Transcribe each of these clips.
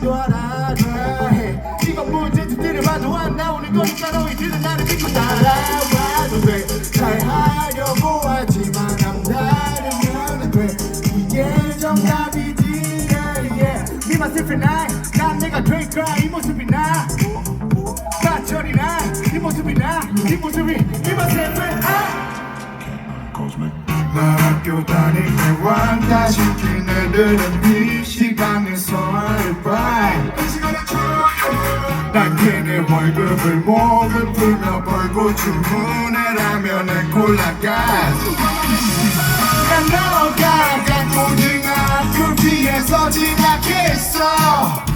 너희도 알아둬야 해 이건 문제집들을 봐도 안 나오는 거니까 너희 들은 나를 믿고 따라와도 돼 잘 하려고 하지만 남다르면 돼 이게 정답이지 yeah, yeah. Be my favorite night 난 내가 될 거야 이 모습이 나 가철이 나이 모습이 나이 모습이 Be my favorite night 나 학교 다닐 때 왕따 시킨 애들은 이 시간에서 알바이 난 걔네 월급을 목을 풀며 벌고 주문해 라면에 콜라가 난 너가. 등 앞을 피해서 지나겠어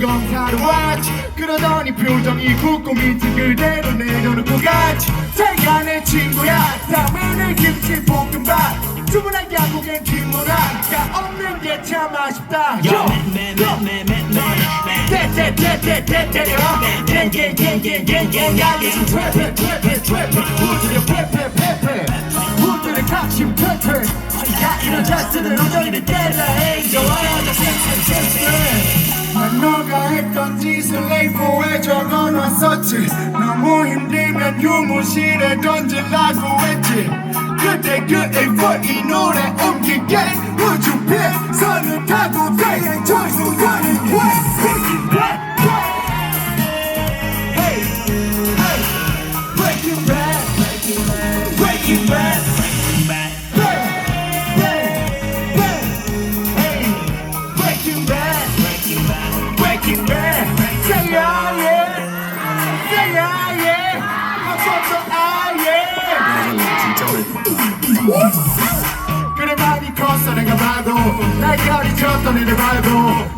검사를 왔지 그러더니 표정이 굳고 밑을 그대로 내려놓고 갔지 제가 내 친구야 다음에는 김치볶음밥 주문한 양고기엔 김문화가 없는 게 참 아쉽다 Yo, 때때때때때때려 갱갱갱갱갱갱 알려준 트래핑 트래핑 트래핑 후들려 패패패패 후들의 각심 패패 야 이런 자스는 오정이는 때라 에이. 좋아요 섹섹섹섹 난 너가 했던 짓을 레이포에 적어놨었지. 너무 힘들면 유무실에 던질라고 했지. 그때 그 A4 이 노래 옮기게. 우주 빛 선을 타고 대행 저수 가는 Hey, hey, Breaking bad, breaking bad, 내가 봐도 날결이 쳤던 애를 봐도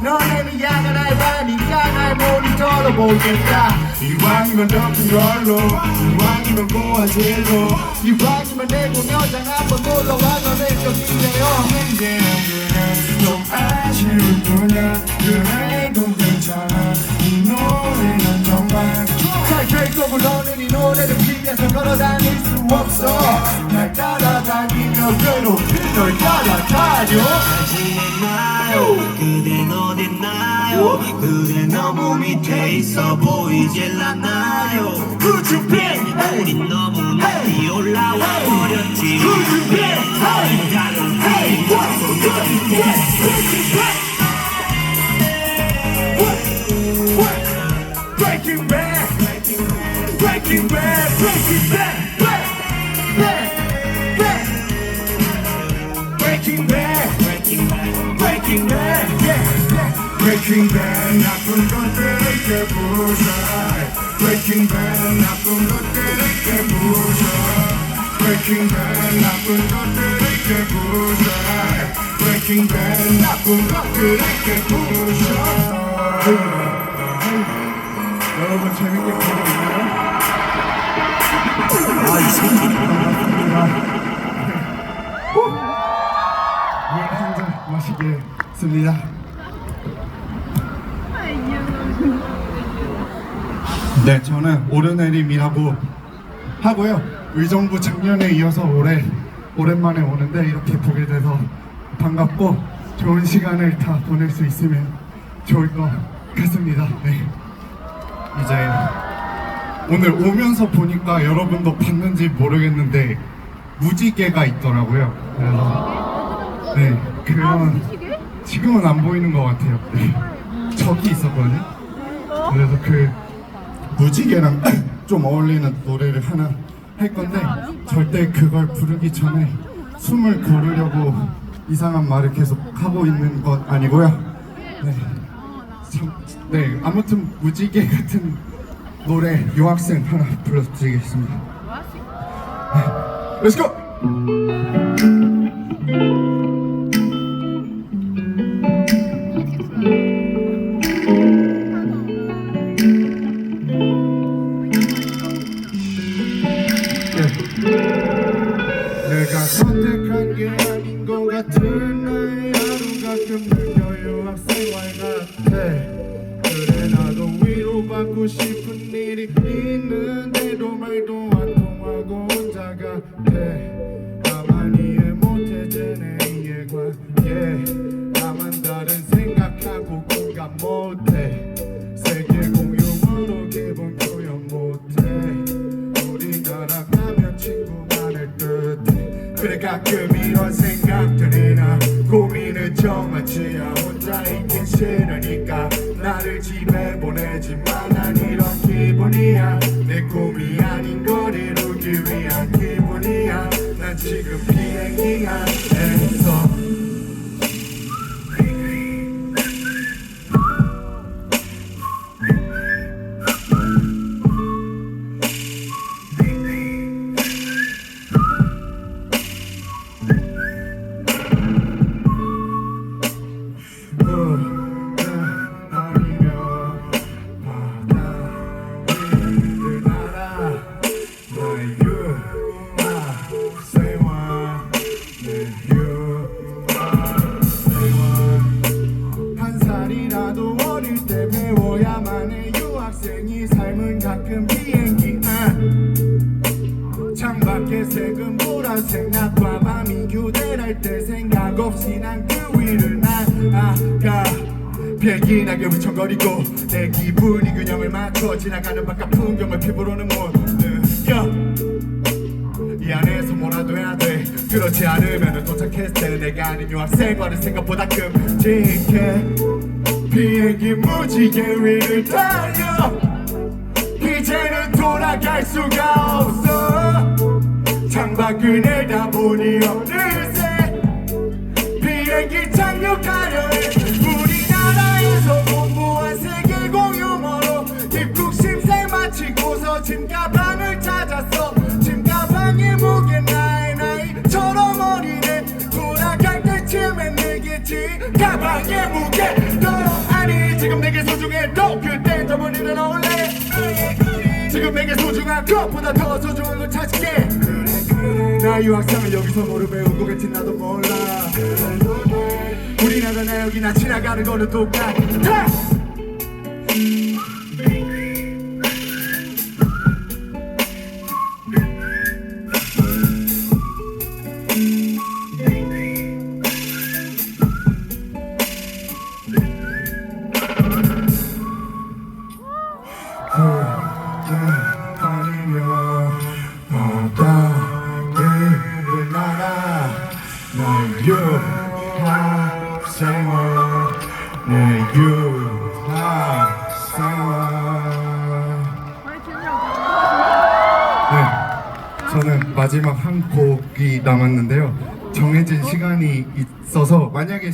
너네 미안한 날 봐니까 날 모니터로 보겠다 이왕이면 덮은 걸로 이왕이면 고화질로 이왕이면 내 공연장 한번 놀러와 너네 곁이네요 이제 여기는 좀 아쉬울 뿐이야 그래도 괜찮아 이 노래는 정말 잘될 거고 너는 이 노래를 피해서 걸어다닐 수 없어. 날 따라다니며 괴롭힌 널 따라다녀. 지냈나요? 그댄 어딨나요? 그대 너무 밑에 있어 보이질 않나요? 우주빛 우린 너무 높이 올라와 버렸지. 우주빛 다른 Hey, what's good? Yes, Breaking bad. 나쁜 것들을 이렇게 부숴. Breaking bad. 나쁜 것들을 이렇게 부숴. Breaking bad. 나쁜 것들을 이렇게 부숴. 여러분 재밌게 보고 있나요? 아이 새끼 물한잔 마시겠습니다. 네, 저는 오르내림이라고 하고요. 의정부 작년에 이어서 올해 오랜만에 오는데 이렇게 보게 돼서 반갑고 좋은 시간을 다 보낼 수 있으면 좋을 것 같습니다. 네. 이제 오늘 오면서 보니까 여러분도 봤는지 모르겠는데 무지개가 있더라고요. 그래서 네 그런 지금은 안 보이는 것 같아요. 네. 저기 있었거든요. 그래서 그 무지개랑 좀 어울리는 노래를 하나 할 건데 절대 그걸 부르기 전에 숨을 고르려고 이상한 말을 계속 하고 있는 것 아니고요. 네. 참, 네, 아무튼 무지개 같은 노래 유학생 하나 불러드리겠습니다. 네, Let's go. 위로받고 싶은 일이 있는데도 말도 안 통하고 혼자 같아 나만 이해 못해 쟤네 이해관계. 나만 다른 생각하고 공감 못해. 세계 공유머로 기분 표현 못해. 우리나라 가면 친구만을 듯해. 그래 가끔 이런 생각들이 나 고민은 정하지야 혼자 있긴 싫으니까 기분이야. 내 꿈이 아닌 걸 이루기 위한 기분이야. 난 지금 비행기 안 낮과 밤이 교대할 때 생각 없이 난 그 위를 날아가. 비행기 낙엽이 청거리고 내 기분이 균형을 맞춰 지나가는 바깥 풍경을 피부로는 못 느껴. 이 안에서 뭐라도 해야 돼. 그렇지 않으면 도착했을 때 내가 아닌 유학생활은 생각보다 끔찍해. 비행기 무지개 위를 달려. 이제는 돌아갈 수가 없어 창밖을 내다보니 어느새 비행기 착륙하려 해 우리나라에서 공부한 세계 공유머로 입국 심사 마치고서 짐 가방을 찾았어. 짐 가방의 무게 나의 나이처럼 어리네. 돌아갈 때쯤엔 내겠지 가방의 무게 너 아니 지금 내게 소중해. 너 그땐 저번에는 어울래? 지금 내게 소중한 것보다 더 소중한 걸 찾을게 나 유학생은 여기서 뭐를 배우고 겠지 나도 몰라. 우리나라 나 여기 나 지나가는 거는 똑같아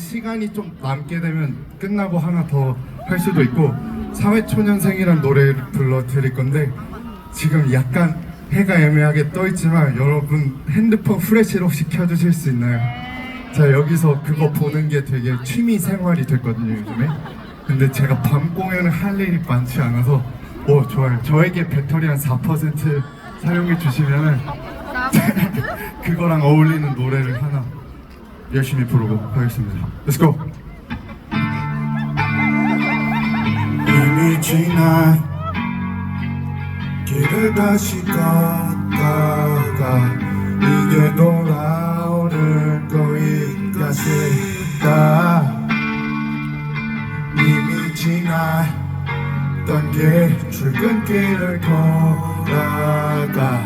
시간이 좀 남게 되면 끝나고 하나 더 할 수도 있고 사회초년생이란 노래를 불러드릴 건데 지금 약간 해가 애매하게 떠 있지만 여러분 핸드폰 프레시를 혹시 켜주실 수 있나요? 자 여기서 그거 보는 게 되게 취미 생활이 됐거든요 요즘에. 근데 제가 밤 공연을 할 일이 많지 않아서 오 좋아요. 저에게 배터리 한 4% 사용해 주시면은 그거랑 어울리는 노래를 하나 열심히 부르고 하겠습니다. Let's go. 이미 지난 길을 다시 걷다가 이게 돌아오는 거인가 싶다. 이미 지났던 길 출근길을 돌아가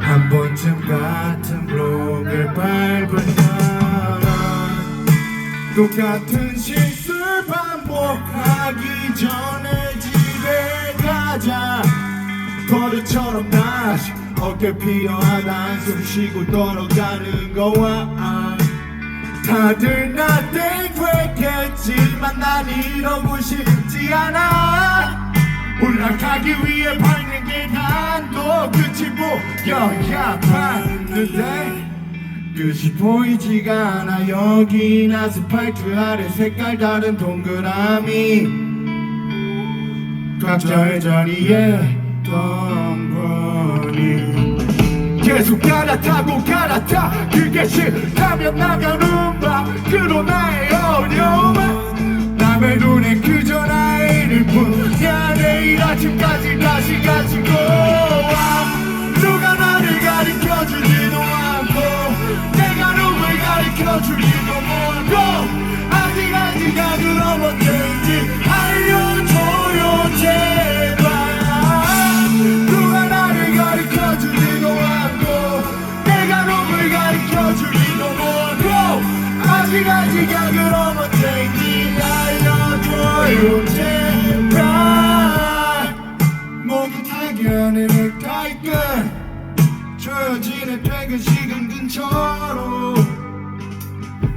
한 번쯤 같은 똑같은 실수를 반복하기 전에 집에 가자. 버릇처럼 다시 어깨 필요하다 한숨 쉬고 걸어가는 거와 다들 나 땡그랬겠지만 난 이러고 싶지 않아. 올라가기 위해 밟는 계단도 끝이 보여야 봤는데 끝이 보이지가 않아. 여긴 아스팔트 아래 색깔 다른 동그라미. 각자의 자리에 덩그러니 계속 갈아타고 갈아타. 그게 싫다면 나가는 밖으로 나의 어려움 남의 눈에 그저 나의 일뿐이야 내일 아침까지 다시 가지고 모두 타결의 넥타이 끝 조여지는 퇴근 시간 근처로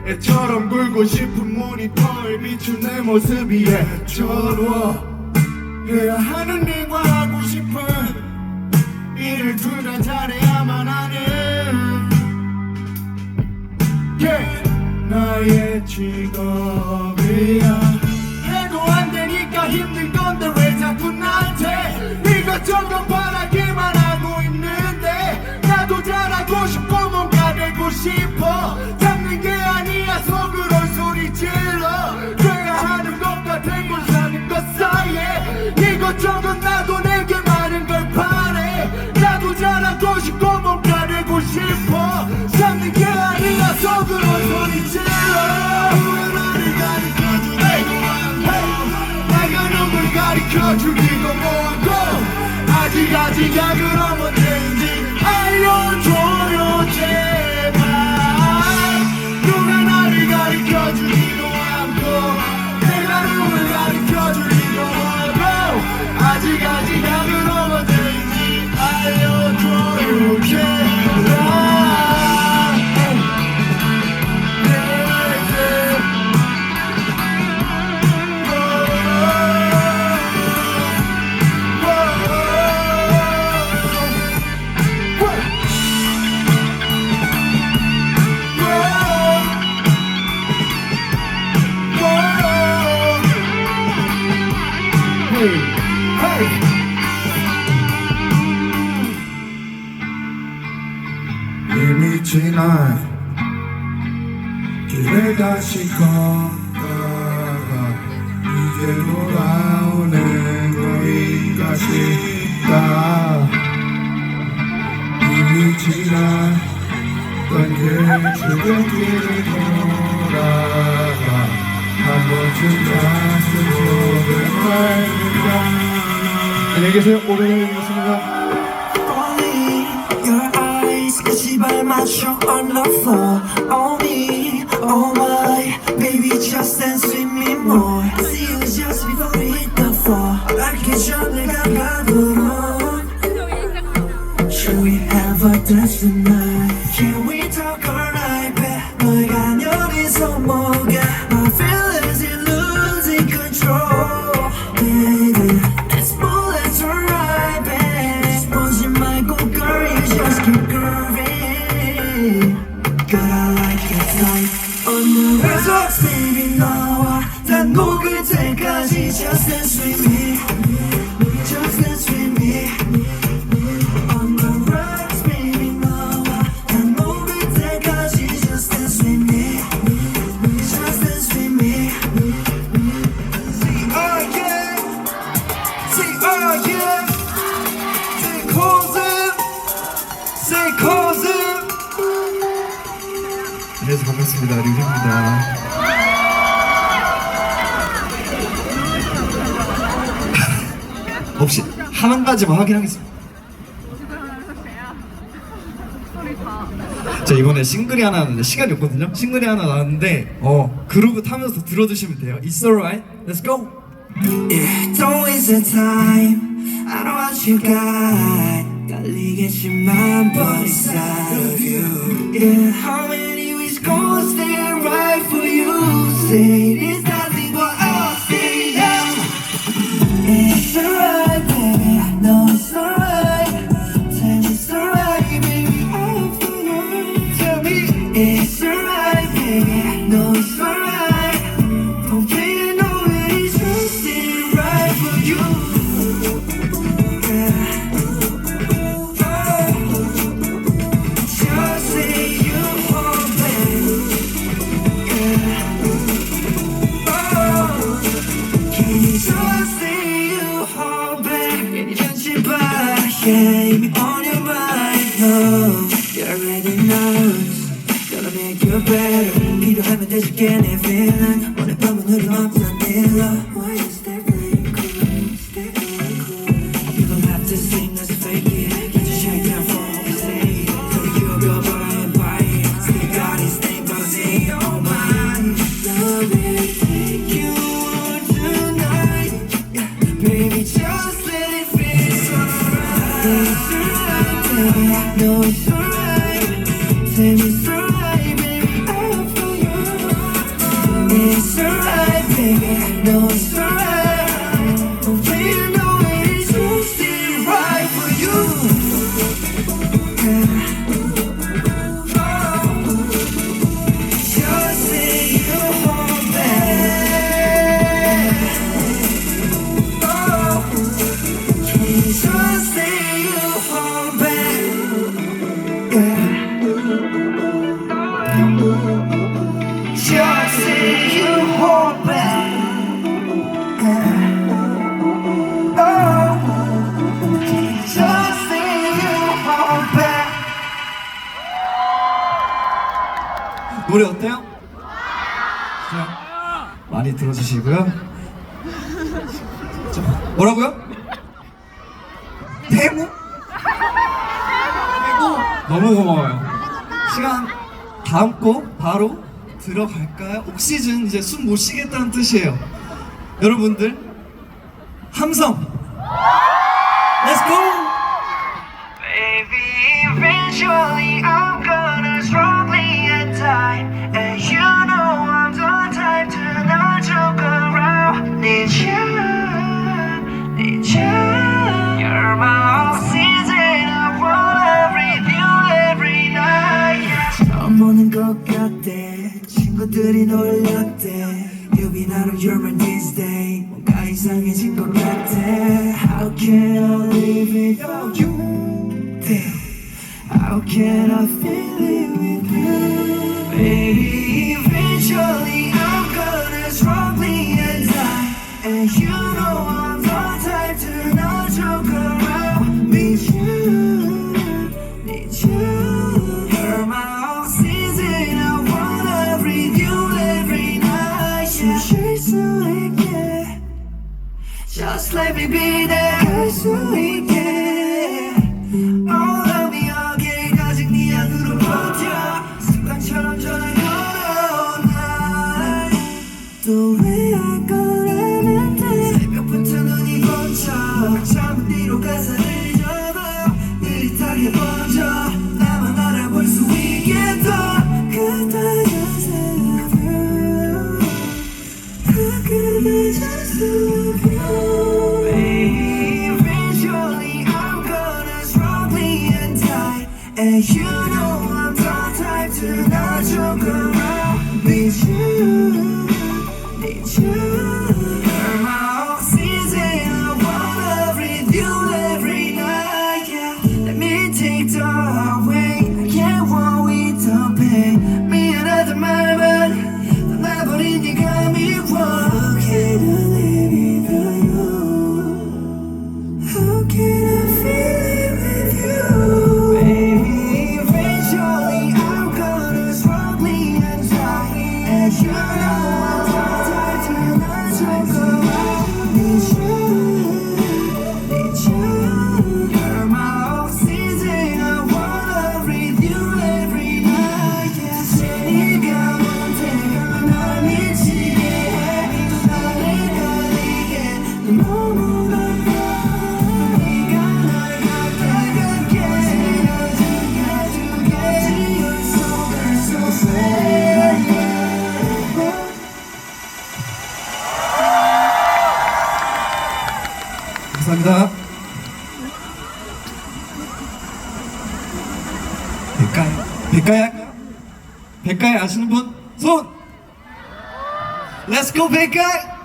애처럼 굴고 싶은 모니터에 비춘 내 모습이 애처로워 해야 하는 일과 하고 싶은 일을 둘 다 잘해야만 하는 yeah. 나의 직업이야 힘든 건데 왜 자꾸 나한테? 이것저것 바라기만 하고 있는데 나도 잘하고 싶고 뭔가 되고 싶어. 잡는 게 아니야 속 누굴 가리켜주기도 뭐고 아직 아직야 그럼 언제인지 알려줘요 제발. 누가 나를 가리켜주기도 않고 내가 누굴 가리켜주기도 하고 아직 아직야 그럼 언제인지 알려줘요 제발 이미 지난 던길 출근길을 돌아가 한 번쯤 다시 속을 맑는다 안녕히 계세요 eyes 시발 맞춰 on the floor Only, oh my Baby just dance with me more See you just before we hit the floor 알기 전에 가까운 dance the night. 류입니다 혹시 한 가지만 확인하겠습니다. 자 이번에 싱글이 하나 나왔는데 시간이 없거든요. 싱글이 하나 나왔는데 어 그루브 타면서 들어주시면 돼요. It's alright. Let's go. Yeah, don't waste the time. I know what you got. 깔리겠지만, but inside of you. Yeah, how many gonna right for you. Say nothing but I'll stay. It's alright, baby. I know it's alright. It's alright, baby. I'll Tell me it's 깨내 feeling 오늘 밤은 우리 my 일로 Why is that rain? Cool? You'll have to sing us fake it 들어갈까요? 옥시즌 이제 숨 못 쉬겠다는 뜻이에요. 여러분들 함성. Let's go. Baby, 것들이 놀랐대. 여기 나로 you're on this day 뭔가 이상해진 것 같아. How can I live without you? How can I feel it with you? Maybe eventually just let me be there. Cause you up. 백가요? 백가요? 백가요 아시는 분? 손! Let's go 백가요!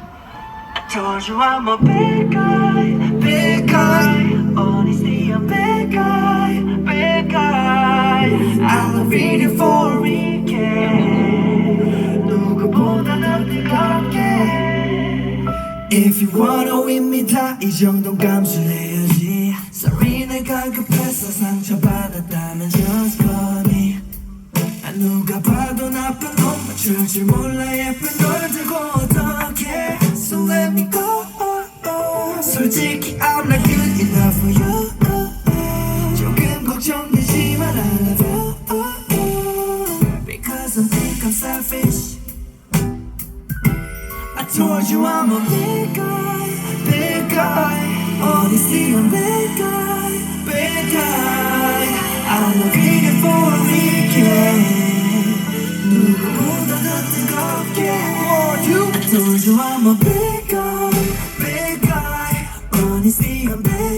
Told you I'm a bad guy, bad guy. Honestly, I'm bad guy, bad guy. I'll be for 21호입니다. 이 정도는 감수해야지. Sorry 내가 급해서 상처받았다면 just call me. 아, 누가 봐도 나쁜 놈 맞출 줄 몰라.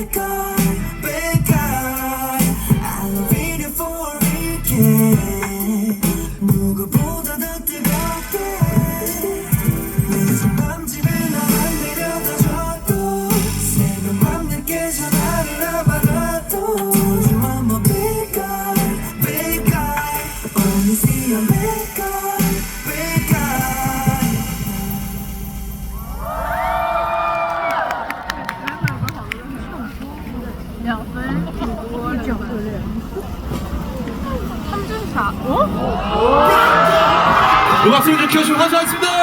Africa. 기호 좀 환수하겠습니다.